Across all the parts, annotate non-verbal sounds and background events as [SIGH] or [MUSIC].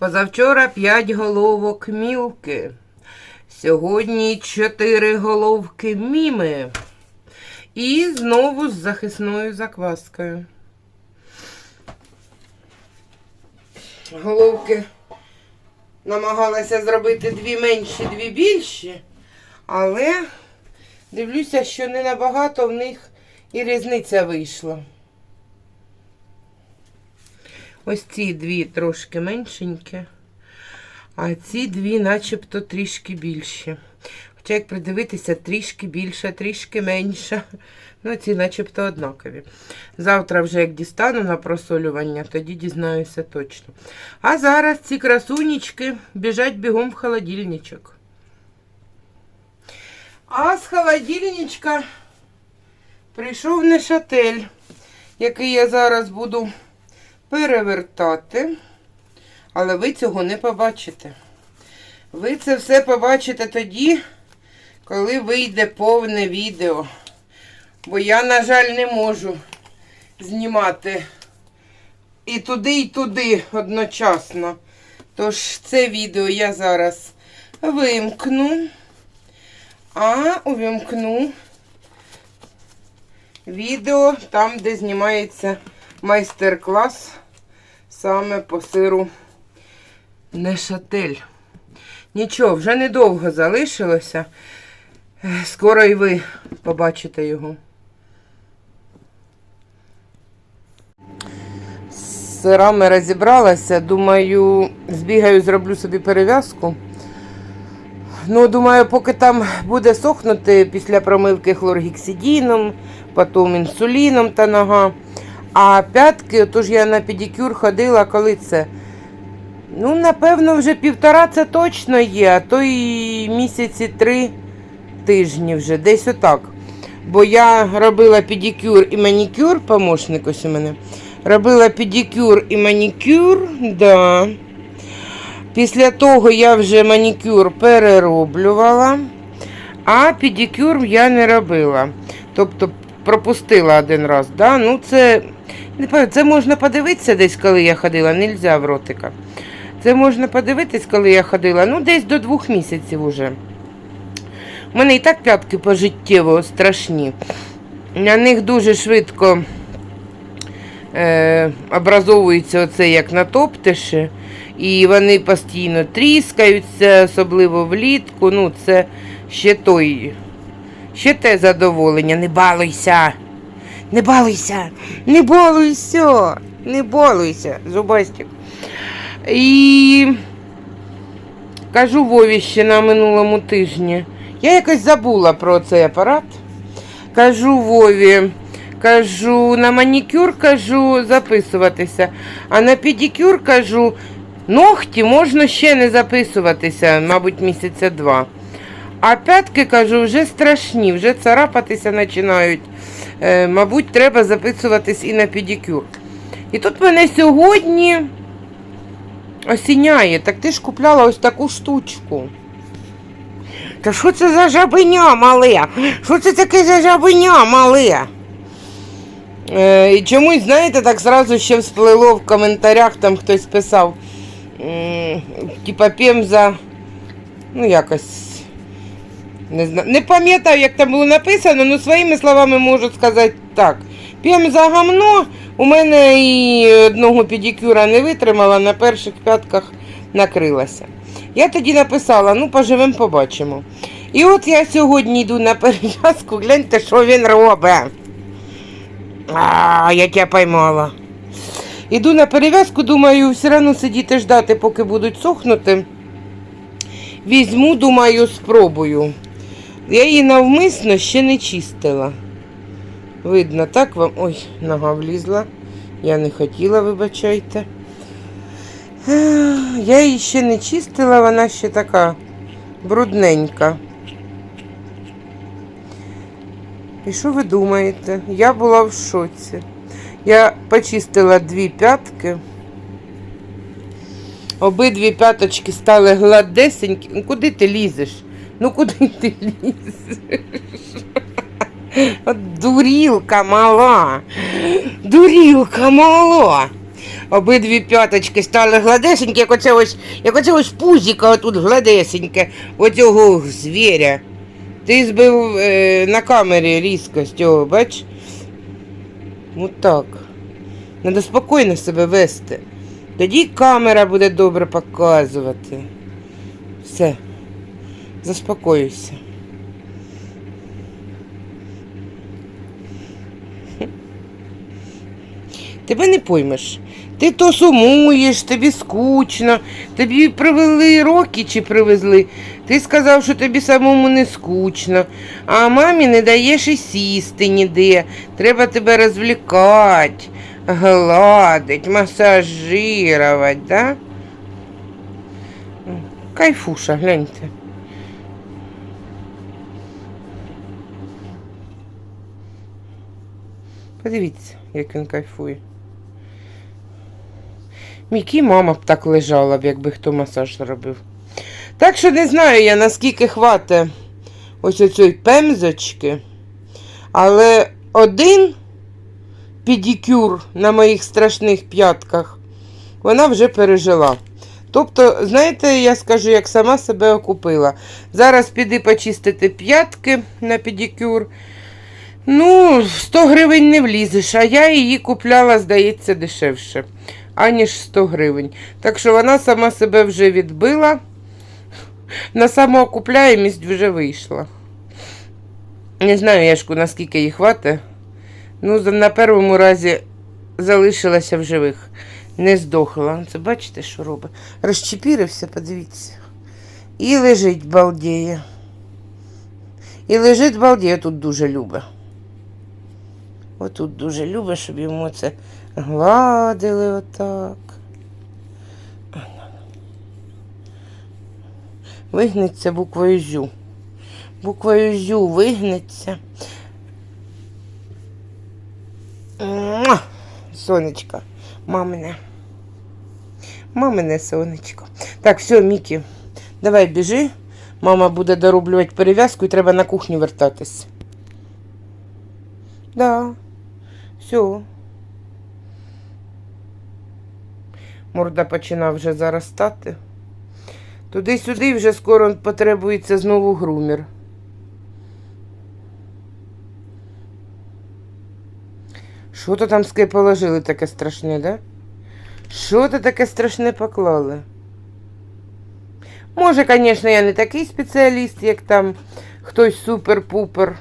Позавчора 5 головок мілки. Сьогодні 4 головки міми. І знову з захисною закваскою. Головки намагалася зробити дві менші, дві більші, але дивлюся, що не набагато в них і різниця вийшла. Ось ці дві трошки меншенькі, а ці дві начебто трішки більші. Хоча, як придивитися, трішки більше, трішки менше. [LAUGHS] Ну, ці начебто однакові. Завтра вже як дістану на просолювання, тоді дізнаюся точно. А зараз ці красунечки біжать бігом в холодильничок. А з холодильничка прийшов нешатель, який я зараз буду перевертати, але ви цього не побачите. Ви це все побачите тоді, коли вийде повне відео. Бо я, на жаль, не можу знімати і туди, і туди одночасно. Тож це відео я зараз вимкну, а увімкну відео там, де знімається майстер-клас саме по сиру Нешатель. Нічого, вже недовго залишилося. Скоро і ви побачите його. З сирами розібралася. Думаю, збігаю, зроблю собі перев'язку. Ну, думаю, поки там буде сохнути після промивки хлоргексидіном, потім інсуліном та нога. А п'ятки, отож я на педикюр ходила, коли це. Ну, напевно, вже півтора це точно є, а то і місяці три тижні вже, десь отак. Бо я робила педикюр і манікюр, помощник ось у мене. Робила педикюр і манікюр, да. Після того я вже манікюр перероблювала, а педикюр я не робила. Тобто пропустила один раз. Да? Ну, це, не це можна подивитися десь, коли я ходила, нельзя в ротика. Це можна подивитись, коли я ходила, ну, десь до двох місяців уже. У мене і так п'ятки пожиттєво страшні. На них дуже швидко е, образовується оце як натоптиші. І вони постійно тріскаються, особливо влітку. Ну, це ще той, ще те задоволення. Не балуйся. Не балуйся, не балуйся, не балуйся, зубастик. І кажу Вові ще на минулому тижні. Я якось забула про цей апарат. Кажу Вові, кажу, на манікюр кажу записуватися, а на педикюр кажу, ногті можна ще не записуватися, мабуть, місяця два. А п'ятки, кажу, вже страшні, вже царапатися починають. Е, мабуть, треба записуватись і на педикюр. І тут мене сьогодні осіняє, так ти ж купляла ось таку штучку. Та що це за жабеня мале? Що це таке за жабеня мале? Е, і чомусь, знаєте, так зразу ще всплило в коментарях, там хтось писав, типа пемза, ну якось. Не знаю, не пам'ятаю, як там було написано, але своїми словами можу сказати так. П'єм за гамно, у мене і одного педикюра не витримала, на перших п'ятках накрилася. Я тоді написала, ну поживемо, побачимо. І от я сьогодні йду на перев'язку, гляньте, що він робить. А, я тебе поймала. Іду на перев'язку, думаю, все одно сидіти ждати, поки будуть сохнути. Візьму, думаю, спробую. Я її навмисно ще не чистила. Видно, так вам. Ой, нога влізла. Я не хотіла, вибачайте. Я її ще не чистила, вона ще така брудненька. І що ви думаєте? Я була в шоці. Я почистила дві п'ятки. Обидві п'яточки стали гладесенькі. Ну куди ти лізеш? Ну куди ти лізеш? От дурілка мала. Дурілка мала. Обидві п'яточки стали гладесенькі, як оце ось, як оце ось пузіка отут гладесеньке, оцього звіря. Ти збив е, на камері різкость, цього, бач? Отак. Треба спокійно себе вести. Тоді камера буде добре показувати. Все. Заспокоюйся. Тебе не поймеш. Ти то сумуєш, тобі скучно, тобі привели роки чи привезли. Ти сказав, що тобі самому не скучно, а мамі не даєш і сісти ніде. Треба тебе розвлікати, гладить, масажирувати, да? Кайфуша, гляньте. Подивіться, як він кайфує. Мікі мама б так лежала б, якби хто масаж зробив. Так що не знаю я, наскільки хватить ось оцієї пемзочки. Але один педикюр на моїх страшних п'ятках вона вже пережила. Тобто, знаєте, я скажу, як сама себе окупила. Зараз піди почистити п'ятки на педикюр. Ну, 100 гривень не влізеш, а я її купляла, здається, дешевше, аніж 100 гривень. Так що вона сама себе вже відбила, на самоокупляємість вже вийшла. Не знаю, Яшку, наскільки їй хватить. Ну, на першому разі залишилася в живих. Не здохла. Це бачите, що робить? Розчепірився, подивіться. І лежить балдіє. І лежить балдіє, тут дуже любить. Отут дуже любить, щоб йому це гладили отак. Вигнеться буквою зю. Буквою зю вигнеться. Сонечко, мамине. Мамине сонечко. Так, все, Мікі, давай біжи. Мама буде дороблювати перев'язку і треба на кухню вертатись. Да. Все. Морда починав вже заростати. Туди-сюди вже скоро потребується знову грумір. Що то там ски положили таке страшне, да? Що то таке страшне поклали? Може, звісно, я не такий спеціаліст, як там хтось супер-пупер.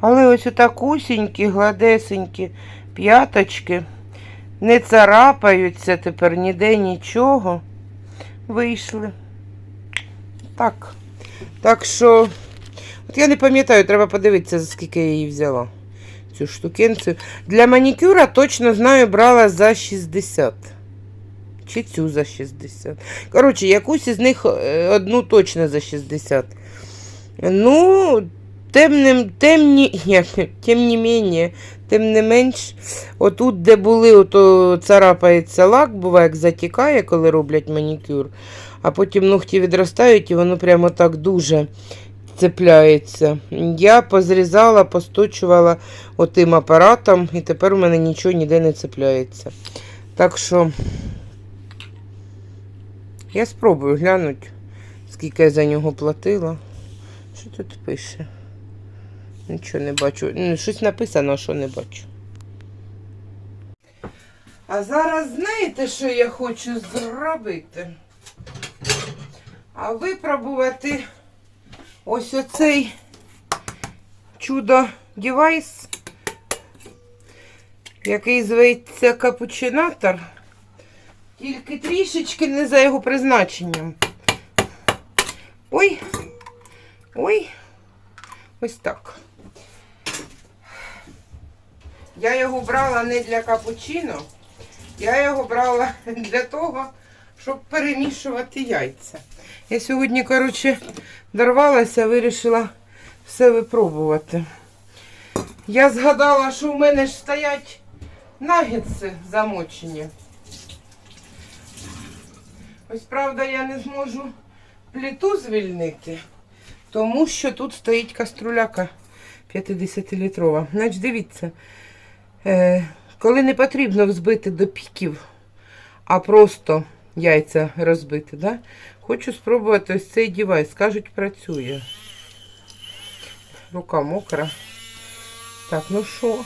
Але ось отакусінькі, гладесенькі п'яточки не царапаються тепер ніде нічого. Вийшли. Так. Так що, от я не пам'ятаю, треба подивитися, за скільки я її взяла. Цю штукенцю. Для манікюра точно знаю, брала за 60. Чи цю за 60. Коротше, якусь із них е, одну точно за 60. Ну, тим не, [LAUGHS] ні, як, тим не менше, тим не менш, отут, де були, ото царапається лак, буває, як затікає, коли роблять манікюр, а потім ногті відростають і воно прямо так дуже цепляється. Я позрізала, постучувала отим апаратом, і тепер у мене нічого ніде не цепляється. Так що я спробую глянути, скільки я за нього платила. Що тут пише? Нічого не бачу. Щось написано, що не бачу. А зараз знаєте, що я хочу зробити? А випробувати ось оцей чудо девайс, який зветься капучинатор. Тільки трішечки не за його призначенням. Ой, ой, ось так. Я його брала не для капучино, я його брала [LAUGHS] для того, щоб перемішувати яйця. Я сьогодні, коротше, дорвалася, вирішила все випробувати. Я згадала, що у мене ж стоять нагетси замочені. Ось правда, я не зможу плиту звільнити, тому що тут стоїть каструляка 50-літрова. Значить, дивіться, коли не потрібно взбити до піків, а просто яйця розбити, да? хочу спробувати ось цей дівайс. Кажуть, працює. Рука мокра. Так, ну що?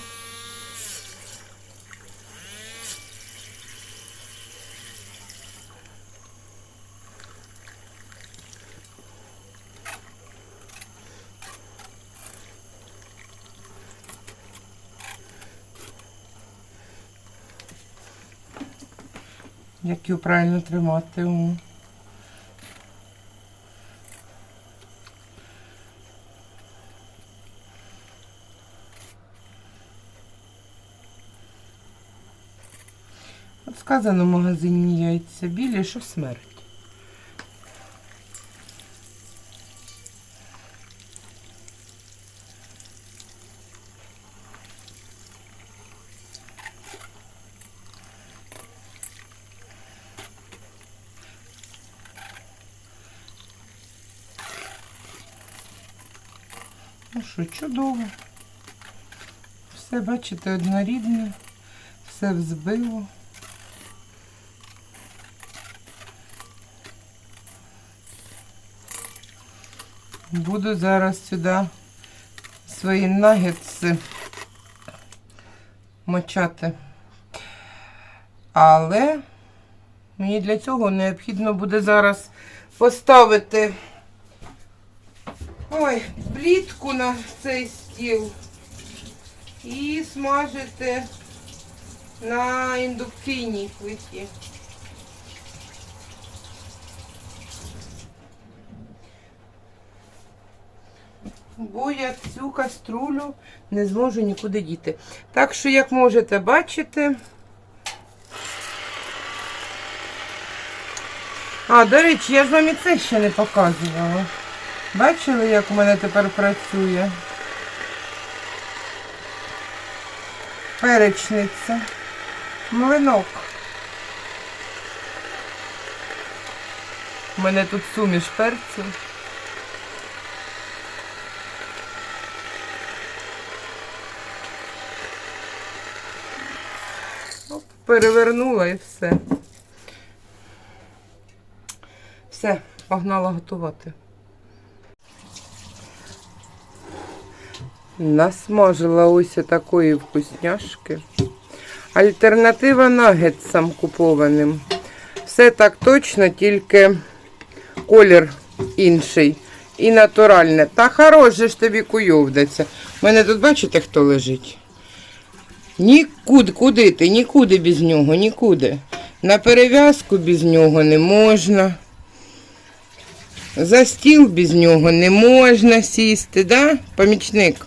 Як його правильно тримати? От сказано в магазині яйця білі, що смерть. Ну що, чудово. Все, бачите, однорідне, все взбило. Буду зараз сюди свої нагетси мочати. Але мені для цього необхідно буде зараз поставити ой, плітку на цей стіл і смажити на індукційній плиті. Бо я цю каструлю не зможу нікуди діти. Так що, як можете бачити. А, до речі, я ж вам і це ще не показувала. Бачили, як у мене тепер працює? Перечниця. Млинок. У мене тут суміш перцю. Оп, перевернула і все. Все, погнала готувати. Насмажила ось такої вкусняшки. Альтернатива нагетсам купованим. Все так точно, тільки колір інший. І натуральне. Та хороше ж тобі куйовдаться. У мене тут бачите, хто лежить? Нікуди, куди ти, нікуди без нього, нікуди. На перев'язку без нього не можна. За стіл без нього не можна сісти, да, помічник?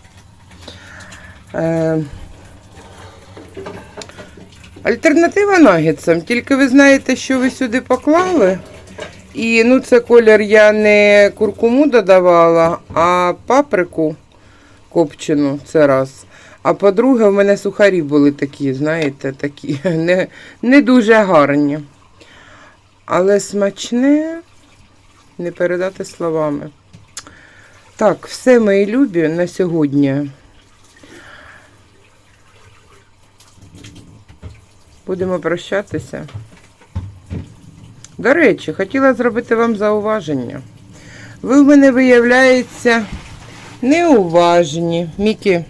Е, альтернатива нагетсам. Тільки ви знаєте, що ви сюди поклали. І ну, це колір я не куркуму додавала, а паприку копчену це раз. А по-друге, в мене сухарі були такі, знаєте, такі [LAUGHS] не, не дуже гарні. Але смачне не передати словами. Так, все мої любі на сьогодні. Будемо прощатися. До речі, хотіла зробити вам зауваження. Ви в мене, виявляється, неуважні. Мікі,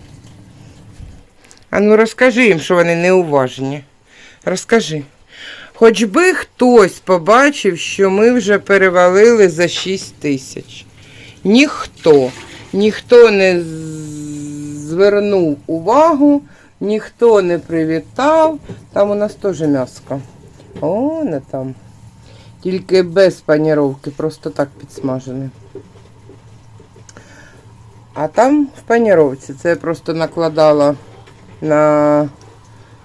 а ну розкажи їм, що вони неуважні. Розкажи. Хоч би хтось побачив, що ми вже перевалили за 6 тисяч. Ніхто, ніхто не звернув увагу, ніхто не привітав. Там у нас теж м'яско. О, не там. Тільки без паніровки, просто так підсмажене. А там в паніровці. Це я просто накладала на,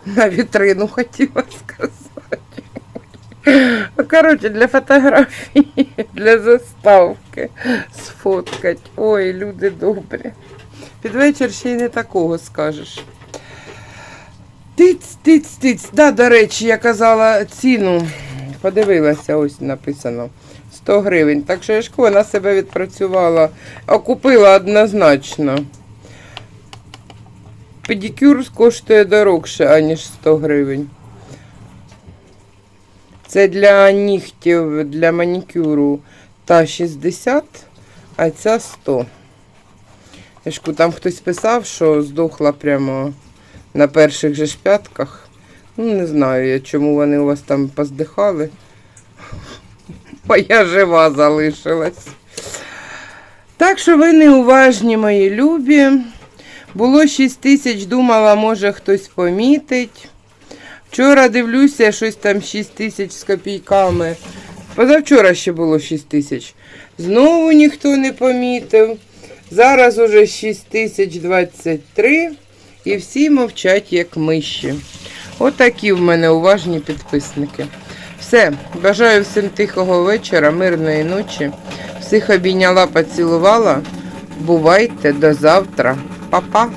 на вітрину, хотіла сказати. Коротше, для фотографії, для заставки сфоткать. Ой, люди добрі. Під вечір ще й не такого скажеш. Тиць, тиць, тиць. Да, до речі, я казала ціну Подивилася, ось написано. 100 гривень. Так що Яшко вона себе відпрацювала, окупила однозначно. Педикюр коштує дорогше, аніж 100 гривень. Це для нігтів, для манікюру та 60, а ця 100. Яшку, там хтось писав, що здохла прямо на перших же ж п'ятках. Ну, не знаю я, чому вони у вас там поздихали. Моя жива залишилась. Так що ви неуважні, мої любі. Було 6 тисяч, думала, може хтось помітить. Вчора дивлюся, щось там 6 тисяч з копійками. Позавчора ще було 6 тисяч. Знову ніхто не помітив. Зараз уже 6023 і всі мовчать, як миші. Отакі в мене уважні підписники. Все, бажаю всім тихого вечора, мирної ночі. Всіх обійняла, поцілувала. Бувайте до завтра. Па-па.